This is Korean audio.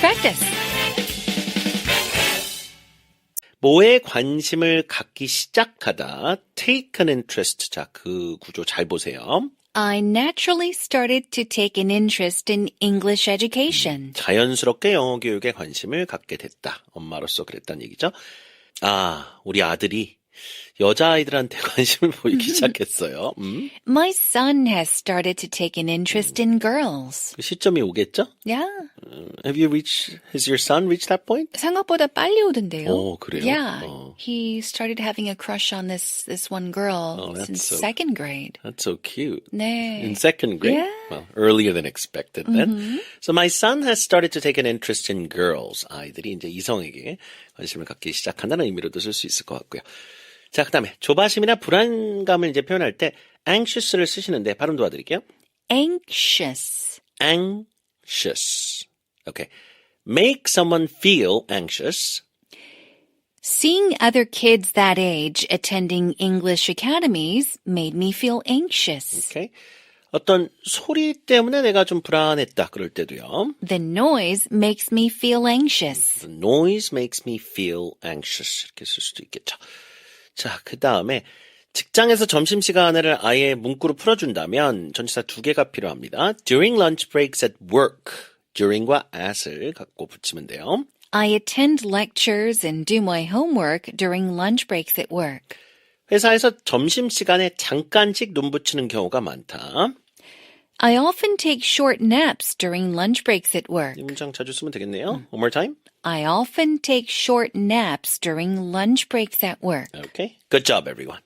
practice. 뭐에 관심을 갖기 시작하다. take an interest. 자, 그 구조 잘 보세요. I naturally started to take an interest in English education. 자연스럽게 영어 교육에 관심을 갖게 됐다. 엄마로서 그랬다는 얘기죠. 아, 우리 아들이 여자아이들한테 관심을 보이기 시작했어요. 음? My son has started to take an interest in girls. 그 시점이 오겠죠? Yeah. Have you reached, has your son reached that point? 생각보다 빨리 오던데요. 오, 그래요? Yeah. 어. He started having a crush on this this one girl Oh, since so- second grade. That's so cute. 네. In second grade? Yeah. Mm-hmm. Well, earlier than expected then. So my son has started to take an interest in girls. 아이들이 이제 이성에게 관심을 갖기 시작한다는 의미로도 쓸 수 있을 것 같고요. 자, 그 다음에 조바심이나 불안감을 이제 표현할 때 anxious를 쓰시는데 발음 도와드릴게요. Anxious. anxious. Okay. Make someone feel anxious. Seeing other kids that age attending English academies made me feel anxious. Okay. 어떤 소리 때문에 내가 좀 불안했다. 그럴 때도요. The noise makes me feel anxious. The noise makes me feel anxious. 이렇게 쓸 수도 있겠죠. 자, 그 다음에 직장에서 점심시간을 아예 문구로 풀어준다면 전치사 두 개가 필요합니다. During lunch breaks at work. during과 at을 갖고 붙이면 돼요. I attend lectures and do my homework during lunch breaks at work. 회사에서 점심시간에 잠깐씩 눈 붙이는 경우가 많다. I often take short naps during lunch breaks at work. 이 문장 자주 쓰면 되겠네요. One more time. I often take short naps during lunch breaks at work. Okay. Good job, everyone.